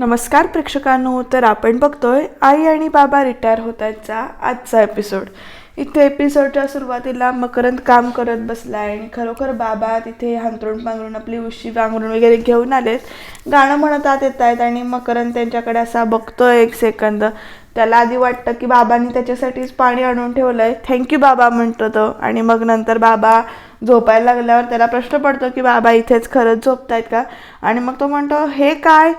नमस्कार प्रेक्षकांनो तर आपण बघतोय आई आणि बाबा रिटायर होत आहेतचा आजचा एपिसोड इथे एपिसोडच्या सुरुवातीला मकरंद काम करत बसलाय आणि खरोखर बाबा तिथे हांतरून पांघरून आपली उशी पांघरून वगैरे घेऊन आलेत. गाणं म्हणत आत येत आहेत आणि मकरंद त्यांच्याकडे असा बघतोय एक सेकंद त्याला आधी वाटतं की बाबांनी त्याच्यासाठीच पाणी आणून ठेवलंय. थँक्यू बाबा म्हणतो तो. आणि मग नंतर बाबा झोपायला लागल्यावर त्याला प्रश्न पडतो की बाबा इथेच खरंच झोपतायत का? आणि मग तो म्हणतो हे काय?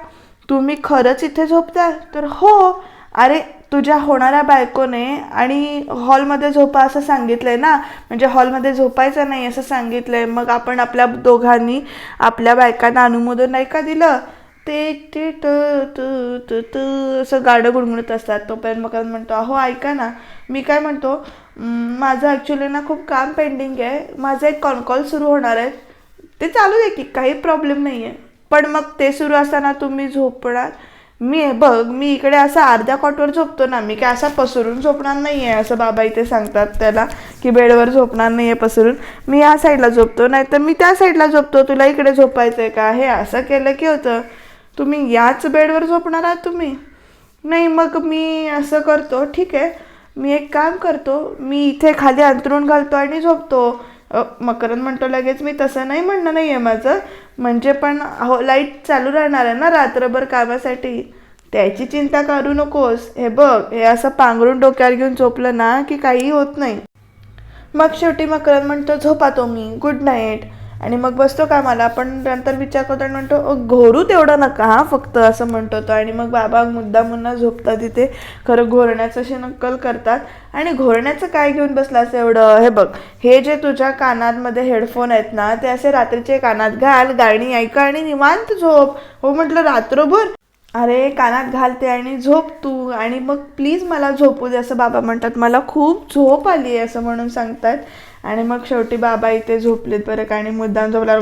तुम्ही खरंच इथे झोपता तर हो. अरे तुझ्या होणाऱ्या बायकोने आणि हॉलमध्ये झोपा असं सांगितलंय ना? म्हणजे हॉलमध्ये झोपायचं नाही असं सांगितलंय. मग आपण आपल्या दोघांनी आपल्या बायकांना अनुमोदन नाही का दिलं? ते ते त तू तू असं गाडं गुणगुणत असतात. तोपर्यंत मग म्हणतो अहो ऐका ना. मी काय म्हणतो माझं ॲक्च्युली ना खूप काम पेंडिंग आहे. माझं एक कॉल सुरू होणार आहे. ते चालू आहे की काही प्रॉब्लेम नाही आहे पण मग ते सुरू असताना तुम्ही झोपणार. मी बघ मी इकडे असा अर्ध्या कॉटवर झोपतो ना मी काय असा पसरून झोपणार नाही आहे असं बाबा इथे सांगतात त्याला की बेडवर झोपणार नाही आहे पसरून. मी या साईडला झोपतो नाही तर मी त्या साईडला झोपतो तुला इकडे झोपायचं आहे का? हे असं केलं की होतं. तुम्ही याच बेडवर झोपणार आहात तुम्ही? नाही मग मी असं करतो ठीक आहे. मी एक काम करतो मी इथे खाली अंतरून घालतो आणि झोपतो. मकरंद म्हणतो लगेच मी तसं नाही म्हणणं नाही आहे माझं. म्हणजे पण हो लाइट चालू राहणार आहे ना रात्रभर कामासाठी. त्याची चिंता करू नकोस. हे बघ हे असं पांघरून डोक्यावर घेऊन झोपलं ना की काही होत नाही. मग शेवटी मकरंद म्हणतो झोपा तुम्ही. मी गुड नाईट आणि मग बसतो कामाला. पण नंतर विचार करतो आणि म्हणतो घोरू तेवढं नका हा फक्त असं म्हणतो तो. आणि मग बाबा मुद्दा मुन्ना झोपतात तिथे. खरं घोरण्याचं अशी नक्कल करतात. आणि घोरण्याचं काय घेऊन बसलास एवढं? हे बघ हे जे तुझ्या कानातमध्ये हेडफोन आहेत ना ते असे रात्रीचे कानात घाल गाणी ऐका आणि निवांत झोप. हो म्हटलं रात्रभर? अरे कानात घालते आणि झोप तू. आणि मग प्लीज मला झोपू दे असं बाबा म्हणतात. मला खूप झोप आली आहे असं म्हणून सांगतात. आणि मग शेवटी बाबा इथे झोपलेत बरं का? आणि मुद्दाम झोपल्यावर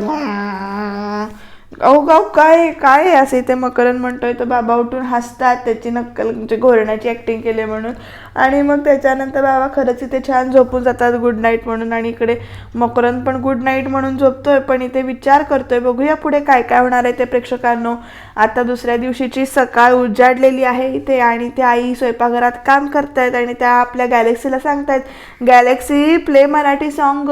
अहो गाव काय काय आहे असं इथे मकरन म्हणतोय? तर बाबा उठून हसतात त्याची नक्कल म्हणजे घोरण्याची ॲक्टिंग केली म्हणून. आणि मग त्याच्यानंतर बाबा खरंच इथे छान झोपून जातात गुड नाईट म्हणून. आणि इकडे मकरन पण गुड नाईट म्हणून झोपतोय पण इथे विचार करतोय बघूया पुढे काय काय होणार आहे ते प्रेक्षकांनो. आता दुसऱ्या दिवशीची सकाळ उजाडलेली आहे इथे आणि ते आई स्वयंपाकघरात काम करतायत आणि त्या आपल्या गॅलेक्सीला सांगतायत गॅलेक्सी प्ले मराठी सॉन्ग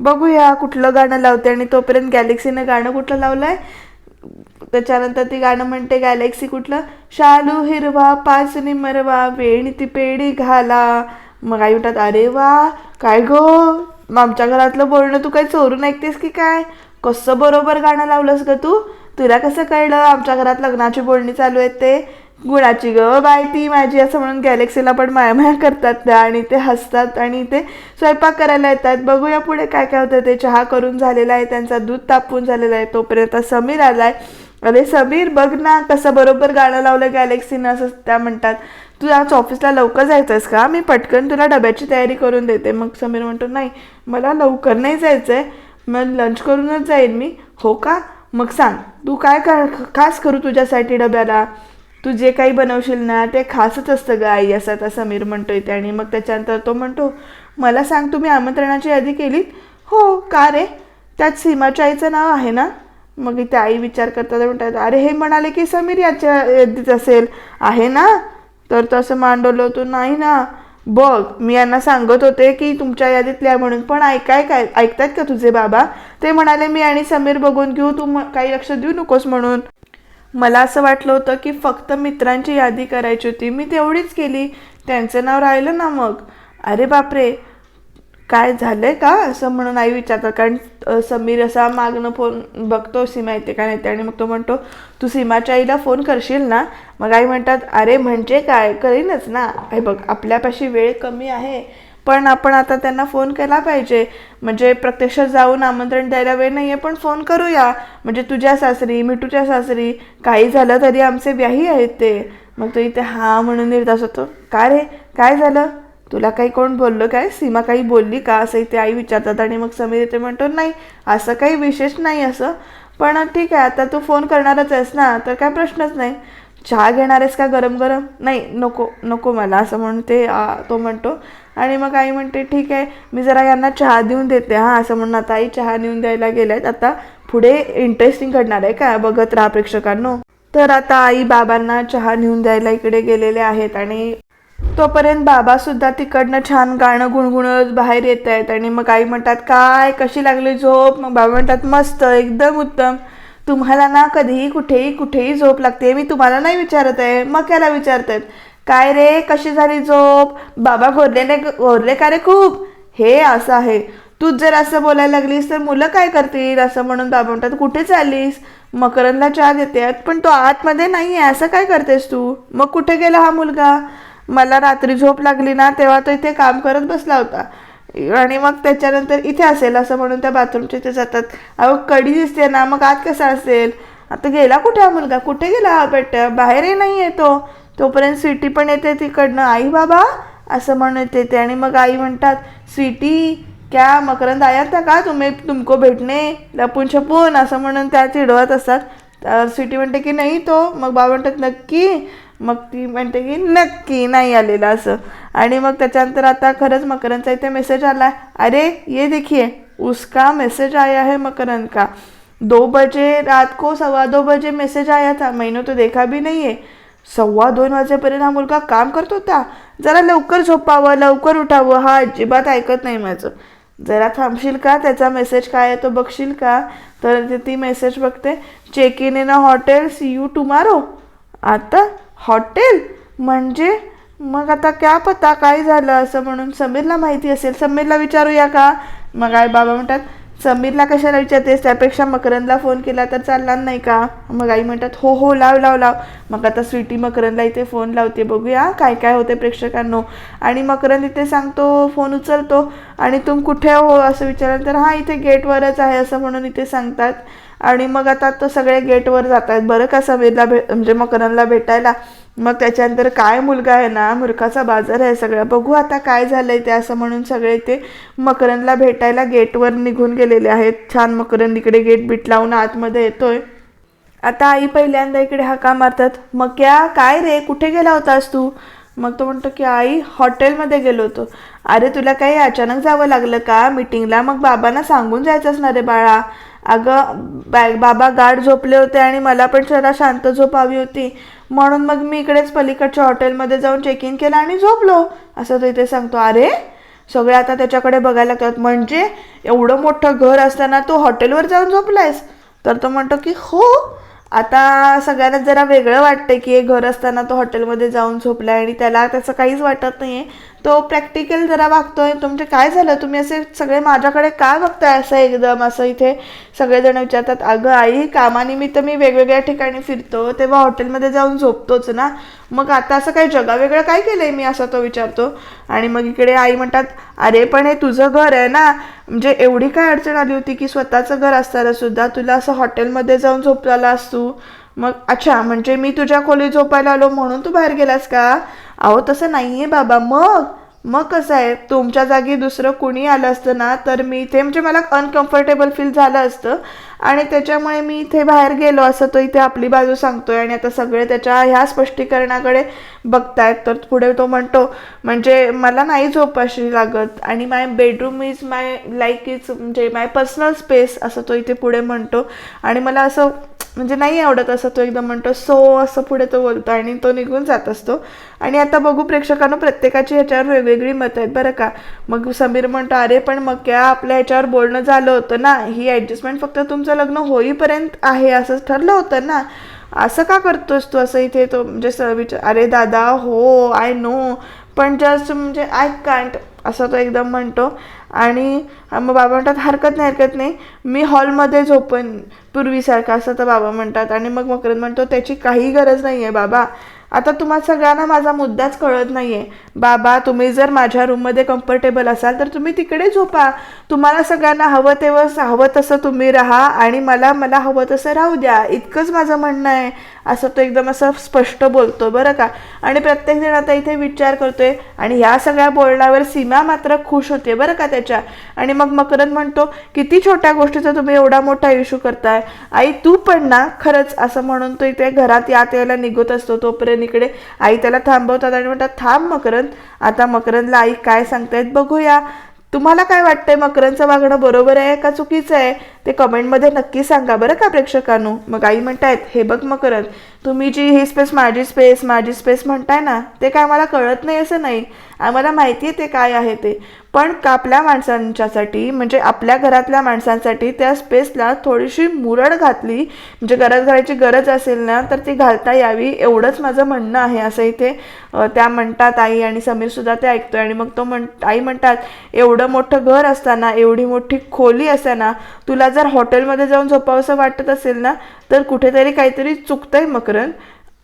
बघूया कुठलं गाणं लावते आणि तोपर्यंत गॅलेक्सीनं गाणं कुठलं लावलंय? त्याच्यानंतर ती गाणं म्हणते गॅलेक्सी कुठलं? शालू हिरवा पाच निमरवा वेणी ती पेढी घाला. मग आई म्हणतात अरे वा काय गो? मग आमच्या घरातलं बोलणं तू काही चोरून ऐकतेस की काय? कसं बरोबर गाणं लावलंस ग तू? तुला कसं कळलं? आमच्या घरात लग्नाची बोलणी चालू आहेत ते. गुणाची ग. बाय ती माझी असं म्हणून गॅलेक्सीला पण मायामाया करतात त्या आणि ते हसतात आणि ते स्वयंपाक करायला येतात. बघूया पुढे काय काय होतं. ते चहा करून झालेला आहे त्यांचा दूध तापून झालेला आहे. तोपर्यंत समीर आलाय. अरे समीर बघ ना कसं बरोबर गाणं लावलं गॅलेक्सीनं असं त्या म्हणतात. तू आज ऑफिसला लवकर जायचं आहेस का? मी पटकन तुला डब्याची तयारी करून देते. मग समीर म्हणतो नाही मला लवकर नाही जायचं आहे मग लंच करूनच जाईन मी. हो का? मग सांग. तू काय कर खास करू तुझ्यासाठी डब्याला? तू जे काही बनवशील ना ते खासच असतं ग आई असं आता समीर म्हणतोय ते आणि मग त्याच्यानंतर तो म्हणतो मला सांग तुम्ही आमंत्रणाची यादी केलीत? हो का रे? त्यात सीमाच्या आईचं नाव आहे ना? मग इथे आई विचार करतात म्हणतात अरे हे म्हणाले की समीर याच्या यादीत असेल. आहे ना? तर तसं मांडवलं तू नाही ना. बघ मी यांना सांगत होते की तुमच्या यादीतल्या म्हणून पण ऐकाय काय ऐकतात का तुझे बाबा? ते म्हणाले मी आणि समीर बघून घेऊ तू काही लक्ष देऊ नकोस म्हणून. मला असं वाटलं होतं की फक्त मित्रांची यादी करायची होती. मी तेवढीच केली. त्यांचं नाव राहिलं ना मग. अरे बापरे. काय झालं आहे का असं म्हणून आई विचारतात. कारण समीर असा मागणं फोन बघतो सीमा येते का नाही ते. आणि मग तो म्हणतो तू सीमाच्या आईला फोन करशील ना? मग आई म्हणतात अरे म्हणजे काय? करीनच ना. आई बघ आपल्यापाशी वेळ कमी आहे. पण आपण आता त्यांना फोन केला पाहिजे. म्हणजे प्रत्यक्ष जाऊन आमंत्रण द्यायला वेळ नाही आहे पण फोन करूया. म्हणजे तुझ्या सासरी मिठूच्या सासरी काही झालं तरी आमचे व्याही आहेत ते. मग तो इथे हा म्हणून निर्दास होतो. का रे? काय झालं? तुला काही कोण बोललं काय? सीमा काही बोलली का? असं इथे आई विचारतात आणि मग समीर इथे म्हणतो नाही असं काही विशेष नाही असं. पण ठीक आहे आता तू फोन करणारच आहेस ना तर काय प्रश्नच नाही. चहा घेणार आहेस का गरम गरम? नाही नको नको मला असं म्हणून ते तो म्हणतो. आणि मग आई म्हणते ठीक आहे मी जरा यांना चहा देऊन देते. हां असं म्हणून आता आई चहा नेऊन द्यायला गेल्यात. आता पुढे इंटरेस्टिंग घडणार आहे का? बघत राहा प्रेक्षकांनो. तर आता आई बाबांना चहा नेऊन द्यायला इकडे गेलेले आहेत आणि तोपर्यंत बाबा सुद्धा तिकडनं छान गाणं गुणगुणत बाहेर येत आहेत आणि मग आई म्हणतात काय कशी लागली झोप? मग बाबा म्हणतात मस्त एकदम उत्तम. तुम्हाला ना कधीही कुठेही कुठेही झोप लागते. मी तुम्हाला नाही विचारत आहे. मग त्याला आहेत काय रे? कशी झाली झोप? बाबा घोरलेले घोरले का रे खूप? हे असं आहे. तूच जर असं बोलायला लागलीस तर मुलं काय करतील? असं म्हणून बाबा म्हणतात कुठे चाललीस? मकरंदला चहा देते पण तो आतमध्ये नाही आहे असं काय करतेस तू? मग कुठे गेला हा मुलगा? मला रात्री झोप लागली ना तेव्हा तो इथे काम करत बसला होता. आणि मग त्याच्यानंतर इथे असेल असं म्हणून त्या बाथरूमच्या इथे जातात. अहो कडी दिसते ना मग आत कसा असेल? आता गेला कुठे हा मुलगा? कुठे गेला हा बेटा? बाहेरही नाही येतो तोपर्यंत स्वीटी पण येते तिकडनं. आई बाबा असं म्हणत येते आणि मग आई म्हणतात स्वीटी क्या मकरंद आयात ना का? तुम्ही तुमको भेटणे लपून छपून? असं म्हणून त्या चिडवत असतात. स्वीटी म्हणते की नाही तो. मग बाबा म्हणतात नक्की. मग ती म्हणते की नक्की नाही आलेलं असं. आणि मग त्याच्यानंतर आता खरंच मकरंदचा इथे मेसेज आला अरे ये देखिए उसका मैसेज आया है मकरंद का दो बजे रात को सवा दो बजे मैसेज आया था. मैंने तो देखा भी नहीं है. सव्वा दोन वाजेपर्यंत हा मुलगा काम करत होता. जरा लवकर झोपावं लवकर उठावं. हा अजिबात ऐकत नाही माझं. जरा थांबशील का? त्याचा मेसेज काय आहे तो बघशील का? तर ती- ती मेसेज बघते. Check in in a hotel see you tomorrow आता हॉटेल? म्हणजे? मग आता क्या पता काय झालं असं म्हणून समीरला माहिती असेल. समीरला विचारूया का? मग आई बाबा म्हणतात समीरला कशाला विचारतेस? त्यापेक्षा मकरंदला फोन केला तर चालणार नाही का? मग आई म्हणतात हो हो लाव लाव लाव. मग आता स्वीटी मकरंदला इथे फोन लावते. बघूया काय काय होते प्रेक्षकांनो. आणि मकरंद इथे सांगतो फोन उचलतो. आणि तुम कुठे हो? असं विचारल्यानंतर हां इथे गेटवरच आहे असं म्हणून इथे सांगतात. आणि मग आता तो सगळे गेटवर जात आहेत बरं का समीरला भे म्हणजे मकरंदला भेटायला? मग त्याच्यानंतर काय मुलगा आहे ना? मूर्खाचा बाजार आहे सगळा. बघू आता काय झालं आहे ते असं म्हणून सगळे ते मकरंदला भेटायला गेटवर निघून गेलेले आहेत. छान मकरंद इकडे गेट बीट लावून आतमध्ये येतोय. आता आई पहिल्यांदा इकडे हाका मारतात. मग क्या? काय रे? कुठे गेला होतास तू? मग तो म्हणतो की आई हॉटेलमध्ये गेलो होतो. अरे तुला काही अचानक जावं लागलं का? मीटिंगला मग बाबांना सांगून जायचंच ना रे बाळा. अगं बा बाबा गाढ झोपले होते आणि मला पण जरा शांत झोप हवी होती. म्हणून मग मी इकडेच पलीकडच्या हॉटेलमध्ये जाऊन चेक इन केलं आणि झोपलो असं तो इथे सांगतो. अरे सगळे आता त्याच्याकडे बघायला लागतात. म्हणजे एवढं मोठं घर असताना तू हॉटेलवर जाऊन झोपलायस? तर तो म्हणतो की हो आता सगळ्यांना जरा वेगळं वाटतंय की एक घर असताना तो हॉटेलमध्ये जाऊन झोपलाय आणि त्याला त्याचं काहीच वाटत नाहीये. तो प्रॅक्टिकल जरा वागतोय. तुमचे काय झालं? तुम्ही असे सगळे माझ्याकडे काय बघताय असं एकदम? असं इथे सगळेजण विचारतात अगं आई कामानिमित्त मी वेगवेगळ्या ठिकाणी फिरतो तेव्हा हॉटेलमध्ये जाऊन झोपतोच ना. मग आता असं काही जगावेगळं काय केलंय मी? असं तो विचारतो. आणि मग इकडे आई म्हणतात अरे पण हे तुझं घर आहे ना. म्हणजे एवढी काय अडचण आली होती की स्वतःचं घर असताना सुद्धा तुला असं हॉटेलमध्ये जाऊन झोपलेला तू? मग अच्छा म्हणजे मी तुझ्या खोलीत झोपायला आलो म्हणून तू बाहेर गेलास का? अहो तसं नाही आहे बाबा. मग? मग कसं आहे? तुमच्या जागी दुसरं कुणी आलं असतं ना तर मी इथे म्हणजे मला अनकम्फर्टेबल फील झालं असतं. आणि त्याच्यामुळे मी इथे बाहेर गेलो असं तो इथे आपली बाजू सांगतोय. आणि आता सगळे त्याच्या ह्या स्पष्टीकरणाकडे बघतायत. तर पुढे तो म्हणतो म्हणजे मला नाही झोपाशी लागत. आणि my bedroom is my like is म्हणजे माय पर्सनल स्पेस असं तो इथे पुढे म्हणतो. आणि मला असं म्हणजे नाही आवडत असं तो एकदम म्हणतो सो असं पुढे तो बोलतो आणि तो निघून जात असतो. आणि आता बघू प्रेक्षकांना प्रत्येकाची ह्याच्यावर वेगवेगळी मतं आहेत बरं का. मग समीर म्हणतो अरे पण मग क्या आपल्या ह्याच्यावर बोलणं झालं होतं ना? ही ॲडजस्टमेंट फक्त तुमचं लग्न होईपर्यंत आहे असं ठरलं होतं ना? असं का करतोस तू? असं इथे तो म्हणजे स विचार अरे दादा हो आय नो पण जस्ट म्हणजे आय कांट असं तो एकदम म्हणतो. आणि मग बाबा म्हणतात हरकत नाही हरकत नाही. मी हॉलमध्ये झोपन पूर्वीसारखं असं तर बाबा म्हणतात. आणि मग मकरंद म्हणतो त्याची काही गरज नाही आहे बाबा. आता तुम्हा सगळ्यांना माझा मुद्दाच कळत नाही आहे बाबा तुम्ही जर माझ्या रूममध्ये कम्फर्टेबल असाल तर तुम्ही तिकडे झोपा. तुम्हाला सगळ्यांना हवं तेव्हा हवं तसं तुम्ही राहा आणि मला मला हवं तसं राहू द्या. इतकंच माझं म्हणणं आहे. असं तो एकदम असं स्पष्ट बोलतो बरं का. आणि प्रत्येकजण आता इथे विचार करतोय आणि ह्या सगळ्या बोलण्यावर सीमा मात्र खुश होते बरं का त्याच्या. आणि मग मकरंद म्हणतो किती छोट्या गोष्टीचा तुम्ही एवढा मोठा इश्यू करताय. आई तू पण ना खरंच असं म्हणून तो इथे घरात यात यायला निघत असतो. तोपर्यंत इकडे. आई त्याला थांबवतात आणि म्हणतात थांब मकरंद आता मकरंदला आई काय सांगतायत बघूया. तुम्हाला काय वाटतंय मकरंदचं वागणं बरोबर आहे का चुकीचं आहे? ते कमेंटमध्ये नक्की सांगा बरं का प्रेक्षकांनो. मग आई म्हणतायत हे बघ मकरंद तुम्ही जी ही स्पेस माझी स्पेस माझी स्पेस म्हणताय ना ते काय मला कळत नाही असं नाही. आम्हाला माहिती आहे ते काय आहे ते. पण का आपल्या माणसांच्यासाठी म्हणजे आपल्या घरातल्या माणसांसाठी त्या स्पेसला थोडीशी मुरड घातली. म्हणजे गरज घालायची गरज असेल ना तर ती घालता यावी एवढंच माझं म्हणणं आहे असं इथे त्या म्हणतात आई आणि समीरसुद्धा ते ऐकतोय. आणि मग तो म्हण आई म्हणतात एवढं मोठं घर असताना एवढी मोठी खोली असताना तुला जर हॉटेलमध्ये जाऊन झोपावंसं वाटत असेल ना तर कुठेतरी काहीतरी चुकतंय मकरन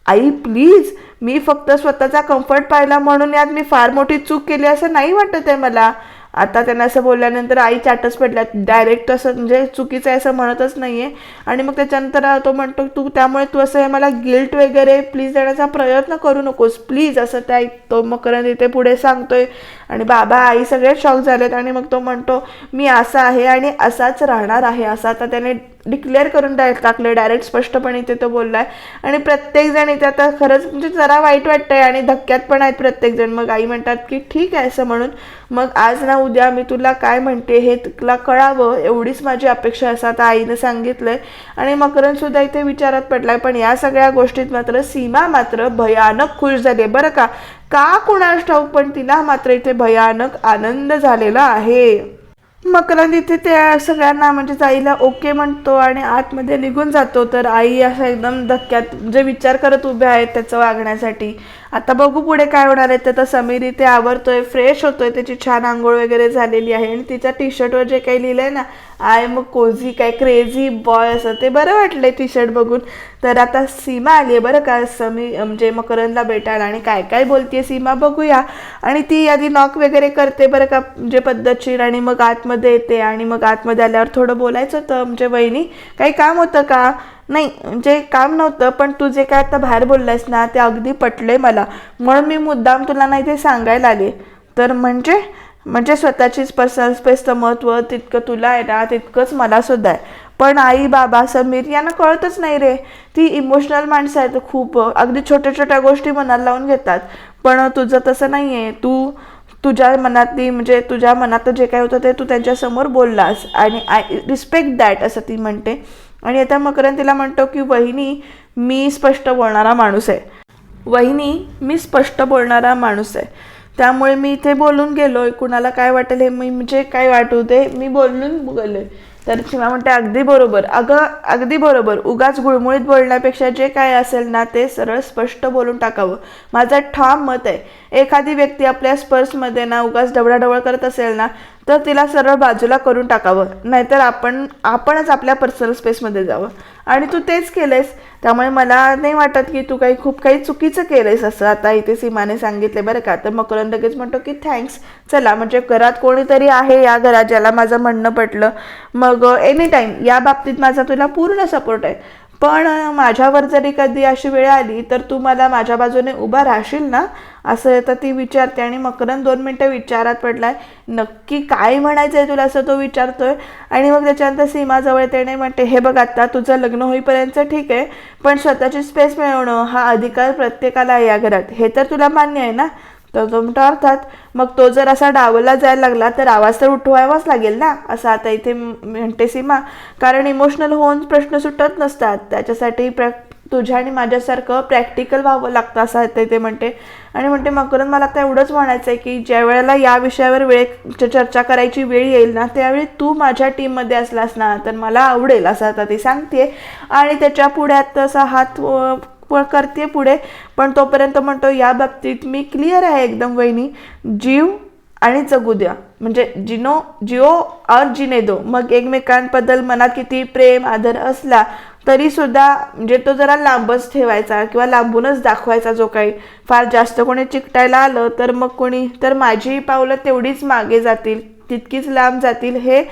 आई प्लीज मी फक्त स्वतःचा कम्फर्ट पाहिला म्हणून यात मी फार मोठी चूक केली असं नाही वाटत आहे मला. आता त्यांना असं बोलल्यानंतर आई चाटच पडल्या. डायरेक्ट असं म्हणजे चुकीचं आहे असं म्हणतच नाही आहे आणि मग त्याच्यानंतर तो म्हणतो तू त्यामुळे तू असं हे मला गिल्ट वगैरे प्लीज देण्याचा प्रयत्न करू नकोस. प्लीज असं त्या तो मकरंद इथे पुढे सांगतोय. आणि बाबा आई सगळे शॉक झालेत. आणि मग तो म्हणतो मी असा आहे आणि असाच राहणार आहे. असं आता त्याने डिक्लेअर करून डाय टाकलं डायरेक्ट स्पष्टपणे इथे तो बोललाय. आणि प्रत्येकजण इथे आता खरंच म्हणजे जरा वाईट वाटतंय आणि धक्क्यात पण आहेत प्रत्येकजण मग आई म्हणतात की ठीक आहे असं म्हणून. मग आज ना उद्या मी तुला काय म्हणते हे तुला कळावं. एवढीच माझी अपेक्षा असं आता आईनं सांगितलंय. आणि मकरन सुद्धा इथे विचारात पडलाय. पण या सगळ्या गोष्टीत मात्र सीमा मात्र भयानक खुश झाली आहे बरं का? का कुणास ठाऊक पण तिला मात्र इथे भयानक आनंद झालेला आहे. मकरंद इथे त्या सगळ्यांना म्हणजे आईला ओके म्हणतो आणि आतमध्ये निघून जातो. तर आई असं एकदम धक्क्यात जे विचार करत उभे आहेत त्याचं वागण्यासाठी. आता बघू पुढे काय होणार आहे. तर समीर इथे आवरतोय फ्रेश होतोय. त्याची छान आंघोळ वगैरे झालेली आहे. आणि तिच्या टी शर्टवर जे काही लिहिलंय ना आय एम कोझी काय क्रेझी बॉय असं ते बरं वाटलंय टी शर्ट बघून. तर आता सीमा आली आहे बरं का. समी म्हणजे मकरंदला भेटायला. आणि काय काय बोलतीये सीमा बघूया. आणि ती आधी नॉक वगैरे करते बरं का म्हणजे पद्धतशीर. आणि मग आतमध्ये येते. आणि मग आतमध्ये आल्यावर थोडं बोलायचं होतं म्हणजे वहिनी. काही काम होतं का? नाही जे काम नव्हतं पण तू जे काय आता बाहेर बोललायस ना ते अगदी पटले मला. म्हणून मी मुद्दाम तुला नाही ते सांगायला आले. तर म्हणजे? म्हणजे स्वतःचीच पर्सनल स्पेसचं महत्त्व तितकं तुला आहे ना तितकंच मला सुद्धा आहे. पण आई बाबा समीर यांना कळतच नाही रे. ती इमोशनल माणसं आहेत खूप. अगदी छोट्या छोट्या गोष्टी मनाला लावून घेतात. पण तुझं तसं नाही आहे तू तुझ्या मनातली म्हणजे तुझ्या मनात जे काय होतं ते तू त्यांच्यासमोर बोललास. आणि आय रिस्पेक्ट दॅट असं ती म्हणते. आणि आता मकरन तिला म्हणतो की वहिनी मी स्पष्ट बोलणारा माणूस आहे. वहिनी मी स्पष्ट बोलणारा माणूस आहे. त्यामुळे मी इथे बोलून गेलो कुणाला काय वाटेल हे मी म्हणजे काय वाटू दे मी बोलून गेलो तर सीमा म्हणते अगदी बरोबर. अगं अगदी बरोबर. उगाच गुळमुळीत बोलण्यापेक्षा जे काय असेल ना ते सरळ स्पष्ट बोलून टाकावं. माझं ठाम मत आहे. एखादी व्यक्ती आपल्या स्पर्समध्ये ना उगाच डबडाडबळ करत असेल ना तर तिला सरळ बाजूला करून टाकावं. नाहीतर आपण आपणच आपल्या पर्सनल स्पेसमध्ये जावं. आणि तू तेच केलंयस. त्यामुळे मला नाही वाटत की तू काही खूप काही चुकीचं केलंयस असं. आता इथे सीमाने सांगितले बरं का. तर मकरन लगेच म्हणतो की थँक्स चला म्हणजे घरात कोणीतरी आहे या घरात ज्याला माझं म्हणणं पटलं. मग एनी टाईम या बाबतीत माझा तुला पूर्ण सपोर्ट आहे. पण माझ्यावर जरी कधी अशी वेळ आली तर तू मला माझ्या बाजूने उभा राहशील ना? असं तर ती विचारते आणि मकरन दोन मिनटं विचारात पडलाय. नक्की काय म्हणायचं आहे तुला असं तो विचारतोय? आणि मग त्याच्यानंतर सीमाजवळ त्याने म्हणते हे बघ आता तुझं लग्न होईपर्यंत ठीक आहे पण स्वतःची स्पेस मिळवणं हा अधिकार प्रत्येकाला आहे या घरात. हे तर तुला मान्य आहे ना? तर तो म्हणतो अर्थात मग तो जर असा डावला जायला लागला तर आवाज तर उठवावाच लागेल ना? असं आता इथे म्हणते सीमा. कारण इमोशनल होऊन प्रश्न सुटत नसतात. त्याच्यासाठी प्र तुझ्या आणि माझ्यासारखं प्रॅक्टिकल व्हावं लागतं असं आता ते म्हणते. आणि म्हणते मकरन मला आता एवढंच म्हणायचं आहे की ज्या वेळेला या विषयावर वेळ चर्चा करायची वेळ येईल ना त्यावेळी तू माझ्या टीममध्ये असलास ना तर मला आवडेल असं आता ती सांगते आणि त्याच्या पुढ्यात तसा हात करते पुढे. पण तोपर्यंत म्हणतो या बाबतीत मी क्लिअर आहे एकदम वहिनी. जीव आणि जगू द्या. म्हणजे जिनो जिओ और जिने दो मग एकमेकांबद्दल मनात किती प्रेम आदर असला तरीसुद्धा म्हणजे तो जरा लांबच ठेवायचा किंवा लांबूनच दाखवायचा जो काही. फार जास्त कोणी चिकटायला आलं तर मग कोणी तर माझी पावलं तेवढीच मागे जातील. तितकीच लांब जातील हे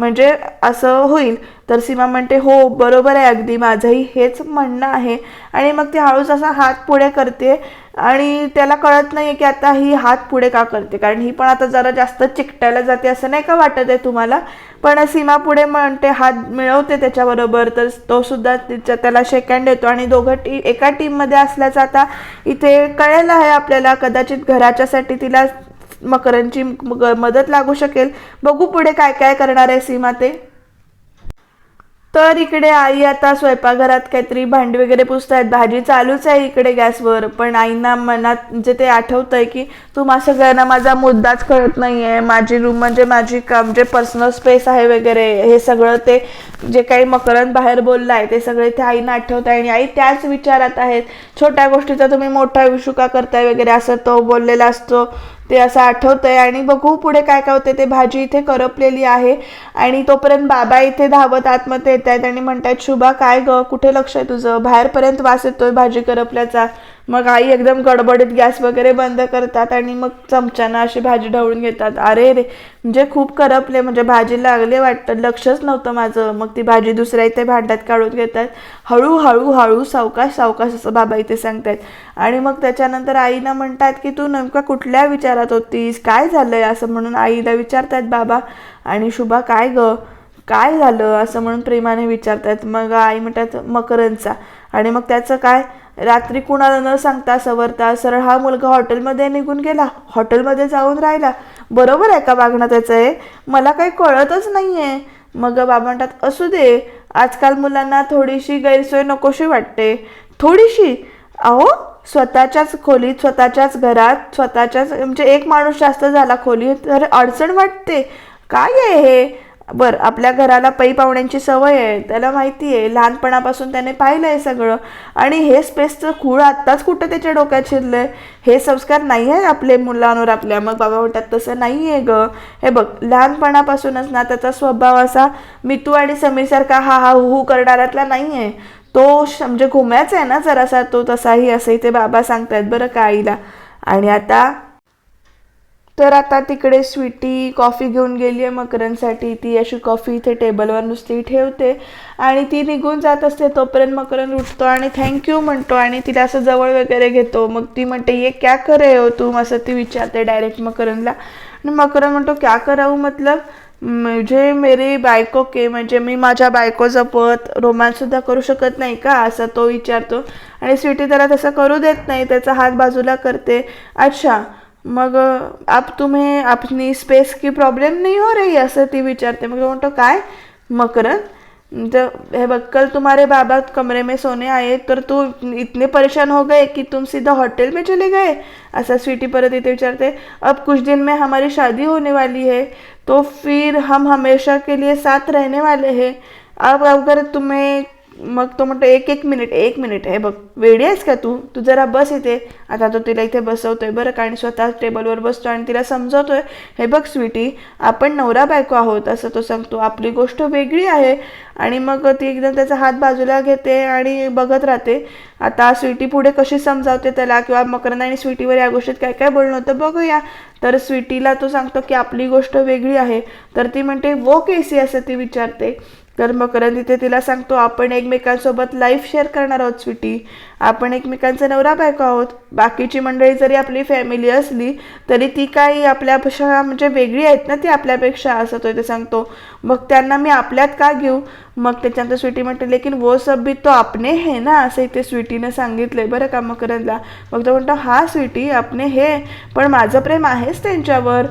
म्हणजे असं होईल. तर सीमा म्हणते हो बरोबर आहे अगदी. माझंही हेच म्हणणं आहे. आणि मग ती हळूच असा हात पुढे करते आणि त्याला कळत नाही आहे की आता ही हात पुढे का करते. कारण ही पण आता जरा जास्त चिकटायला जाते असं नाही का वाटत आहे तुम्हाला? पण सीमा पुढे म्हणते हात मिळवते त्याच्याबरोबर. तर तो सुद्धा तिच्या त्याला शेकँड देतो. आणि दोघं टी एका टीममध्ये असल्याचं आता इथे कळायला आहे आपल्याला. कदाचित घराच्यासाठी तिला मकरांची मदत लागू शकेल. बघू पुढे काय काय करणार आहे सीमा ते. तर इकडे आई आता स्वयंपाकघरात काहीतरी भांडी वगैरे पुसतायत. भाजी चालूच आहे इकडे गॅसवर. पण आईना मनात म्हणजे ते आठवतंय की तू सगळ्यांना माझा मुद्दाच कळत नाहीये. माझी रूम म्हणजे माझी काम म्हणजे पर्सनल स्पेस आहे वगैरे. हे सगळं ते जे काही मकरंद बाहेर बोललं आहे ते सगळे ते आईना आठवत आहे आणि आई त्याच विचारात आहेत. छोट्या गोष्टीचा तुम्ही मोठा इशू का करताय वगैरे असं तो बोललेला असतो. ते असं आठवतंय. आणि बघू पुढे काय काय होते. ते भाजी इथे करपलेली आहे. आणि तोपर्यंत बाबा इथे धावत आतमध्ये येत आहेत आणि म्हणतात शुभा काय ग? कुठे लक्ष आहे तुझं? बाहेरपर्यंत वास येतोय भाजी करपल्याचा. मग आई एकदम गडबडीत गॅस वगैरे बंद करतात आणि मग चमच्यानं अशी भाजी ढवळून घेतात. अरे रे म्हणजे खूप करपले म्हणजे भाजी लागले वाटतं. लक्षच नव्हतं माझं. मग ती भाजी दुसऱ्या इथे भांड्यात काढून घेतात. हळूहळू हळू सावकाश सावकाश असं बाबा इथे सांगतायत आणि मग त्याच्यानंतर आईना म्हणतात की तू नेमका कुठल्या विचारात होतीस? काय झालंय? असं म्हणून आईला विचारतात बाबा आणि शुभा काय ग? काय झालं? असं म्हणून प्रेमाने विचारतात. मग आई म्हणतात मकरंदचा. आणि मग त्याचं काय? रात्री कुणाला न सांगता सवरता सरळ हा मुलगा हॉटेलमध्ये निघून गेला. हॉटेलमध्ये जाऊन राहिला. बरोबर आहे का वागणं त्याचं आहे मला काही कळतच नाही आहे मग बाबा म्हणतात असू दे. आजकाल मुलांना थोडीशी गैरसोय नकोशी वाटते. थोडीशी? अहो स्वतःच्याच खोलीत स्वतःच्याच घरात स्वतःच्याच म्हणजे एक माणूस जास्त झाला खोलीत तर अडचण वाटते. काय आहे हे? बर आपल्या घराला पै पाहुण्यांची सवय आहे त्याला माहिती आहे लहानपणापासून त्याने पाहिलं आहे सगळं. आणि हे स्पेसचं खूळ आत्ताच कुठं त्याच्या डोक्यात शिरलंय? हे संस्कार नाही आहे आपले मुलांवर आपल्या. मग बाबा म्हणतात तसं नाही आहे ग. हे बघ लहानपणापासूनच ना त्याचा स्वभाव असा मितू आणि समीरसारखा हा हा हु हु करणाऱ्यातला नाही आहे तो म्हणजे घुम्याचा आहे ना जरासा तो तसाही असंही ते बाबा सांगतायत बरं का आईला. आणि आता तर आता तिकडे स्वीटी कॉफी घेऊन गेली आहे मकरनसाठी ती अशी कॉफी इथे टेबलवर नुसती ठेवते आणि ती निघून जात असते. तोपर्यंत मकरन उठतो आणि थँक्यू म्हणतो आणि तिला असं जवळ वगैरे घेतो. मग ती म्हणते ये क्या करे हो तू असं ती विचारते डायरेक्ट मकरनला आणि मकरन म्हणतो क्या करावं मतलब? म्हणजे मेरी बायको के म्हणजे मी माझ्या बायको जपत रोमांससुद्धा करू शकत नाही का? असं तो विचारतो. आणि स्वीटी त्याला तसं करू देत नाही. त्याचा हात बाजूला करते. अच्छा मग आप तुम्हें अपनी स्पेस की प्रॉब्लम नहीं हो रही असं ती विचारते. मग तो म्हणतो, काय? मकरन तो हे बघ, कल तुम्हारे बाबा कमरे में सोने आए, तर तू इतने परेशान हो गए कि तुम सीधा होटल में चले गए? ऐसा स्वीटी परत इथे विचारते. अब कुछ दिन में हमारी शादी होने वाली है तो फिर हम हमेशा के लिए साथ रहने वाले हैं. अब अगर तुम्हें मग तो म्हणतो एक एक मिनिट एक मिनिट हे बघ वेडी आहेस का तू? तू जरा बस इथे. आता तो तिला इथे बसवतोय बरं का? आणि स्वतः टेबलवर बसतो आणि तिला समजवतोय हे बघ स्वीटी आपण नवरा बायको आहोत असं तो सांगतो. आपली गोष्ट वेगळी आहे. आणि मग ती एकदम त्याचा हात बाजूला घेते आणि बघत राहते. आता स्वीटी पुढे कशी समजावते त्याला किंवा मकरंद आणि स्वीटीवर या गोष्टीत काय काय बोलणं होतं बघूया. तर स्वीटीला तो सांगतो की आपली गोष्ट वेगळी आहे. तर ती म्हणते वो केसी असं ती विचारते. तर मकरंद इथे तिला सांगतो आपण एकमेकांसोबत लाईफ शेअर करणार आहोत स्वीटी आपण एकमेकांचा नवरा बायको आहोत. बाकीची मंडळी जरी आपली फॅमिली असली तरी ती काही आपल्यापेक्षा म्हणजे वेगळी आहेत ना ती आपल्यापेक्षा असं तो इथे सांगतो. मग त्यांना मी आपल्यात का घेऊ? मग त्याच्यानंतर स्वीटी म्हणते लेकिन वो सब भी तो आपने है ना असं इथे स्वीटीनं सांगितलंय बरं का मकरंदला. मग तो म्हणतो हा स्वीटी आपने हे पण माझं प्रेम आहेच त्यांच्यावर.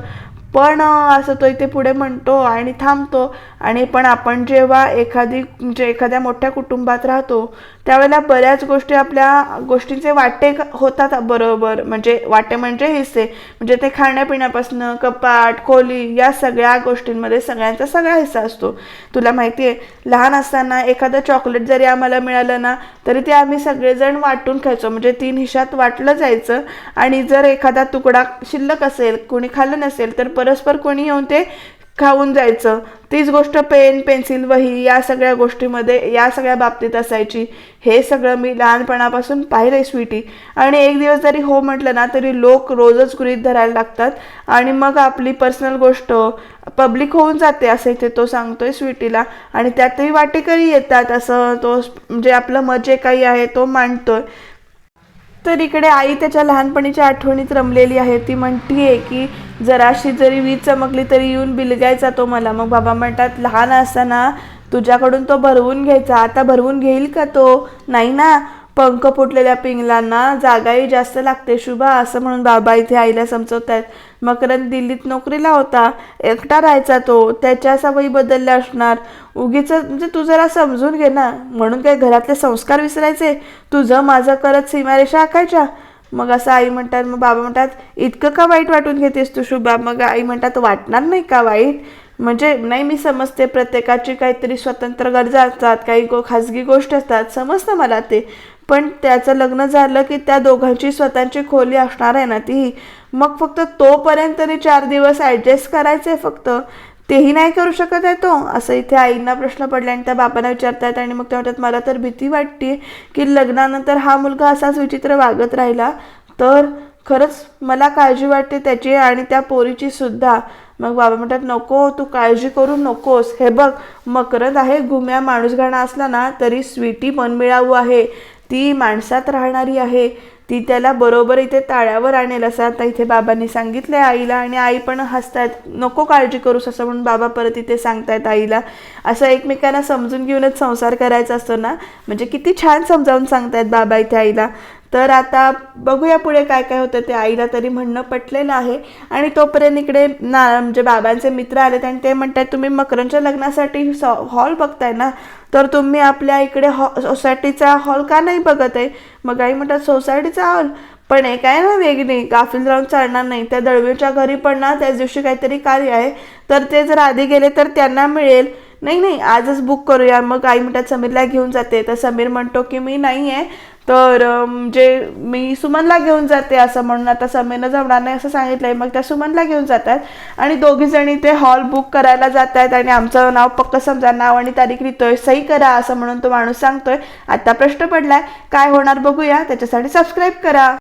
पण असं तो इथे पुढे म्हणतो आणि थांबतो. आणि पण आपण जेव्हा एखादी म्हणजे एखाद्या मोठ्या कुटुंबात राहतो त्यावेळेला बऱ्याच गोष्टी आपल्या गोष्टींचे वाटे होतात बरोबर. म्हणजे वाटे म्हणजे हिस्से म्हणजे ते खाण्यापिण्यापासनं कपाट खोली या सगळ्या गोष्टींमध्ये सगळ्यांचा सगळा हिस्सा असतो. तुला माहिती आहे लहान असताना एखादं चॉकलेट जरी आम्हाला मिळालं ना तरी ते आम्ही सगळेजण वाटून खायचो. म्हणजे तीन हिशात वाटलं जायचं. आणि जर एखादा तुकडा शिल्लक असेल कोणी खाल्लं नसेल तर परस्पर कोणी येऊन ते खाऊन जायचं. तीच गोष्ट पेन पेन्सिल वही या सगळ्या गोष्टीमध्ये या सगळ्या बाबतीत असायची. हे सगळं मी लहानपणापासून पाहिलंय स्वीटी आणि एक दिवस जरी हो म्हटलं ना तरी लोक रोजच गृहित धरायला लागतात. आणि मग आपली पर्सनल गोष्ट पब्लिक होऊन जाते असं इथे तो सांगतोय स्वीटीला आणि त्यातही वाटेकरी येतात असं तो म्हणजे आपलं मजे काही आहे तो मांडतोय. तर इकडे आई त्याच्या लहानपणीच्या आठवणीत रमलेली आहे. ती म्हणतीये की जराशी जरी वीज चमकली तरी येऊन बिलगायचा तो मला. मग बाबा म्हणतात लहान असताना तुझ्याकडून तो भरवून घ्यायचा. आता भरवून घेईल का तो? नाही ना. पंख फुटलेल्या पिंगलांना जागाही जास्त लागते शुभा असं म्हणून बाबा इथे आईला समजवत आहेत मकरंद दिल्लीत नोकरीला होता. एकटा राहायचा तो. त्याच्या सवयी बदलल्या असणार. उगीच म्हणजे तू जरा समजून घे ना. म्हणून काय घरातले संस्कार विसरायचे? तुझं माझं करत सीमारेषा आखायच्या? मग असं आई म्हणतात मग बाबा म्हणतात इतकं का वाईट वाटून घेतेस तू शुभा? मग आई म्हणतात वाटणार नाही का वाईट? म्हणजे नाही मी समजते. प्रत्येकाची काहीतरी स्वतंत्र गरजा असतात. काही गो खाजगी गोष्ट असतात. समजतं मला ते. पण त्याचं लग्न झालं की त्या दोघांची स्वतःची खोली असणार आहे ना ती. मग फक्त तोपर्यंत तरी चार दिवस ॲडजस्ट करायचे फक्त. तेही नाही करू शकत आहे तो. असं इथे आईंना प्रश्न पडला आणि त्या बापांना विचारतात आणि मग ते म्हणतात मला तर भीती वाटते की लग्नानंतर हा मुलगा असाच विचित्र वागत राहिला. तर खरंच मला काळजी वाटते त्याची आणि त्या पोरीची सुद्धा. मग बाबा म्हणतात नको तू काळजी करू नकोस. हे बघ मकरंद आहे घुम्या माणूस गाणा असला ना तरी स्वीटी मनमिळावू आहे. ती माणसात राहणारी आहे. ती त्याला बरोबर इथे ताळ्यावर आणेल असं आता इथे बाबांनी सांगितलं आहे आईला आणि आई पण हसतायत. नको काळजी करूस असं म्हणून बाबा परत इथे सांगतायत आईला. असं एकमेकांना समजून घेऊनच संसार करायचा असतो ना. म्हणजे किती छान समजावून सांगतायत बाबा इथे आईला. तर आता बघूया पुढे काय काय होतं. ते आईला तरी म्हणणं पटलेलं आहे. आणि तोपर्यंत इकडे ना म्हणजे बाबांचे मित्र आले आणि ते म्हणतात तुम्ही मकरंच्या लग्नासाठी हॉल बघताय ना? तर तुम्ही आपल्या इकडे हॉ सोसायटीचा हॉल का नाही बघत आहे? मग आई म्हणतात सोसायटीचा हॉल पण एक आहे ना वेगळी गाफील राहून चालणार नाही. त्या दळवीच्या घरी पण ना त्याच दिवशी काहीतरी कार्य आहे. तर ते जर आधी गेले तर त्यांना मिळेल. नाही नाही आजच बुक करूया. मग आई म्हणतात समीरला घेऊन जाते. तर समीर म्हणतो की मी नाही आहे तर जे म्हणजे मी सुमनला घेऊन जाते असं म्हणून आता समीरनं जमणार नाही असं सांगितलंय मग त्या सुमनला घेऊन जातात. आणि दोघी जणी ते हॉल बुक करायला जात आहेत आणि आमचं नाव पक्क समजा नाव आणि तारीख लिहितोय सही करा असं म्हणून तो माणूस सांगतोय. आता प्रश्न पडलाय काय होणार बघूया त्याच्यासाठी सबस्क्राईब करा.